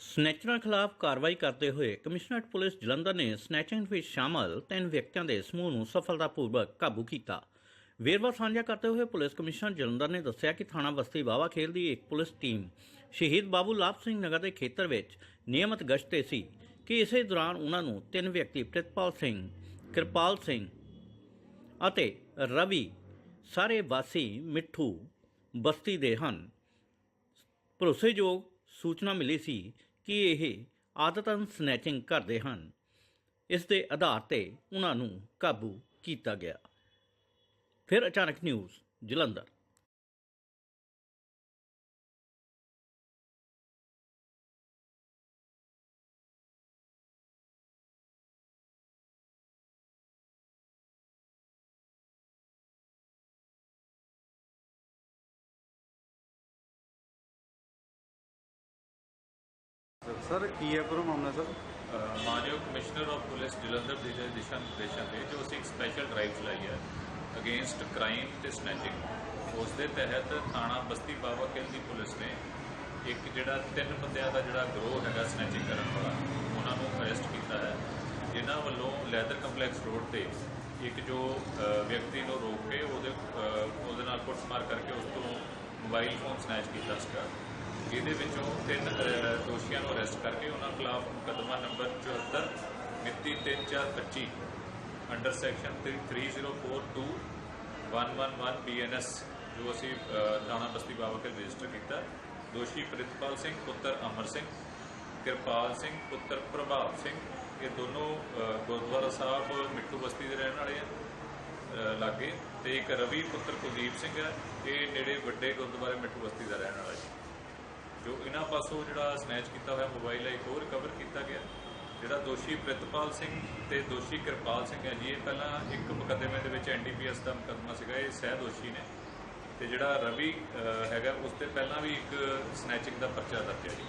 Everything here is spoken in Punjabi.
ਸਨੈਚਰਾਂ ਖਿਲਾਫ ਕਾਰਵਾਈ ਕਰਦੇ ਹੋਏ ਕਮਿਸ਼ਨਰੇਟ ਪੁਲਿਸ ਜਲੰਧਰ ਨੇ ਸਨੈਚਿੰਗ ਵਿੱਚ ਸ਼ਾਮਲ ਤਿੰਨ ਵਿਅਕਤੀਆਂ ਦੇ ਸਮੂਹ ਨੂੰ ਸਫਲਤਾਪੂਰਵਕ ਕਾਬੂ ਕੀਤਾ। ਵੇਰਵਾ ਸਾਂਝਾ ਕਰਦੇ ਹੋਏ ਪੁਲਿਸ ਕਮਿਸ਼ਨਰ ਜਲੰਧਰ ਨੇ ਦੱਸਿਆ ਕਿ ਥਾਣਾ ਬਸਤੀ ਬਾਵਾ ਖੇਲ ਦੀ ਇੱਕ ਪੁਲਿਸ ਟੀਮ ਸ਼ਹੀਦ ਬਾਬੂ ਲਾਭ ਸਿੰਘ ਨਗਰ ਦੇ ਖੇਤਰ ਵਿੱਚ ਨਿਯਮਤ ਗਸ਼ਤ ਤੇ ਸੀ ਕਿ ਇਸੇ ਦੌਰਾਨ ਉਹਨਾਂ ਨੂੰ ਤਿੰਨ ਵਿਅਕਤੀ ਪ੍ਰਿਤਪਾਲ ਸਿੰਘ, ਕਿਰਪਾਲ ਸਿੰਘ ਅਤੇ ਰਵੀ ਸਾਰੇ ਵਾਸੀ ਮਿੱਠੂ ਬਸਤੀ ਦੇ ਹਨ। ਭਰੋਸੇਯੋਗ ਸੂਚਨਾ ਮਿਲੀ ਸੀ ਕਿ ਇਹ ਆਦਤਨ ਸਨੈਚਿੰਗ ਕਰਦੇ ਹਨ। ਇਸ ਦੇ ਆਧਾਰ ਤੇ ਉਹਨਾਂ ਨੂੰ ਕਾਬੂ ਕੀਤਾ ਗਿਆ। ਫਿਰ ਅਚਾਨਕ ਨਿਊਜ਼ ਜਲੰਧਰ। ਸਰ ਕੀ ਹੈ ਪੂਰਾ ਮਾਮਲਾ ਸਰ? ਅ, ਮਾਨਯੋਗ ਕਮਿਸ਼ਨਰ ਆਫ ਪੁਲਿਸ ਜਲੰਧਰ ਦੇ ਦਿਸ਼ਾ ਨਿਰਦੇਸ਼ਾਂ ਤੇ ਜੋ ਅਸੀਂ ਇੱਕ ਸਪੈਸ਼ਲ ਡਰਾਈਵ ਚਲਾਈ ਹੈ ਅਗੇਂਸਟ ਕ੍ਰਾਈਮ ਤੇ ਸਨੈਚਿੰਗ ਉਸ ਦੇ ਤਹਿਤ ਥਾਣਾ ਬਸਤੀ ਬਾਵਾ ਕਿਲ ਦੀ ਪੁਲਿਸ ਨੇ ਇੱਕ ਜਿਹੜਾ ਤਿੰਨ ਬੰਦਿਆਂ ਦਾ ਜਿਹੜਾ ਗਰੋਹ ਹੈਗਾ ਸਨੈਚਿੰਗ ਕਰਨ ਵਾਲਾ ਉਹਨਾਂ ਨੂੰ ਅਰੈਸਟ ਕੀਤਾ ਹੈ। ਜਿਨ੍ਹਾਂ ਵੱਲੋਂ ਲੈਦਰ ਕੰਪਲੈਕਸ ਰੋਡ ਤੇ ਇੱਕ ਜੋ ਵਿਅਕਤੀ ਨੂੰ ਰੋਕ ਕੇ ਉਹਦੇ ਉਹਦੇ ਨਾਲ ਕੁੱਟਮਾਰ ਕਰਕੇ ਉਸ ਤੋਂ ਮੋਬਾਈਲ ਫੋਨ ਸਨੈਚ ਕੀਤਾ ਸੀਗਾ। ਜਿਹਦੇ ਵਿੱਚੋਂ ਤਿੰਨ ਦੋਸ਼ੀਆਂ ਨੂੰ ਅਰੈਸਟ ਕਰਕੇ ਉਹਨਾਂ ਖਿਲਾਫ ਮੁਕੱਦਮਾ ਨੰਬਰ 74 ਮਿਤੀ 3425 ਅੰਡਰ ਸੈਕਸ਼ਨ 3042 111 ਬੀਐਨਐਸ ਜੋ ਅਸੀਂ ਅ, ਥਾਣਾ ਬਸਤੀ ਬਾਬਾ ਕੇ ਰਜਿਸਟਰ ਕੀਤਾ। ਦੋਸ਼ੀ ਪ੍ਰਿਤਪਾਲ ਸਿੰਘ ਪੁੱਤਰ ਅਮਰ ਸਿੰਘ ਕਿਰਪਾਲ ਸਿੰਘ ਪੁੱਤਰ ਪ੍ਰਭਾਵ ਸਿੰਘ ਇਹ ਦੋਨੋਂ ਗੁਰਦੁਆਰਾ ਸਾਹਿਬ ਮਿੱਠੂ ਬਸਤੀ ਦੇ ਰਹਿਣ ਵਾਲੇ ਆ ਲਾਗੇ। ਤੇ ਇੱਕ ਰਵੀ ਪੁੱਤਰ ਕੁਲਦੀਪ ਸਿੰਘ ਹੈ ਇਹ ਨੇੜੇ ਵੱਡੇ ਗੁਰਦੁਆਰੇ ਮਿੱਠੂ ਬਸਤੀ ਦਾ ਰਹਿਣ ਵਾਲਾ ਹੈ ਜੋ ਇਹਨਾਂ ਪਾਸੋਂ ਜਿਹੜਾ ਸਨੈਚ ਕੀਤਾ ਹੋਇਆ ਮੋਬਾਈਲ ਹੈ, ਇੱਕ ਹੋਰ ਰਿਕਵਰ ਕੀਤਾ ਗਿਆ, ਜਿਹੜਾ ਦੋਸ਼ੀ ਪ੍ਰਿਤਪਾਲ ਸਿੰਘ ਤੇ ਦੋਸ਼ੀ ਕਿਰਪਾਲ ਸਿੰਘ ਹੈ ਜੀ, ਇਹ ਪਹਿਲਾਂ ਇੱਕ ਮੁਕੱਦਮੇ ਦੇ ਵਿੱਚ ਐਨਡੀਪੀਐਸ ਦਾ ਮੁਕੱਦਮਾ ਸੀਗਾ, ਇਹ ਸਹਿ ਦੋਸ਼ੀ ਨੇ। ਤੇ ਜਿਹੜਾ ਰਵੀ ਹੈਗਾ, ਉਸ ਤੇ ਪਹਿਲਾਂ ਵੀ ਇੱਕ ਸਨੈਚਿੰਗ ਦਾ ਪਰਚਾ ਦਰਜ ਹੈ ਜੀ।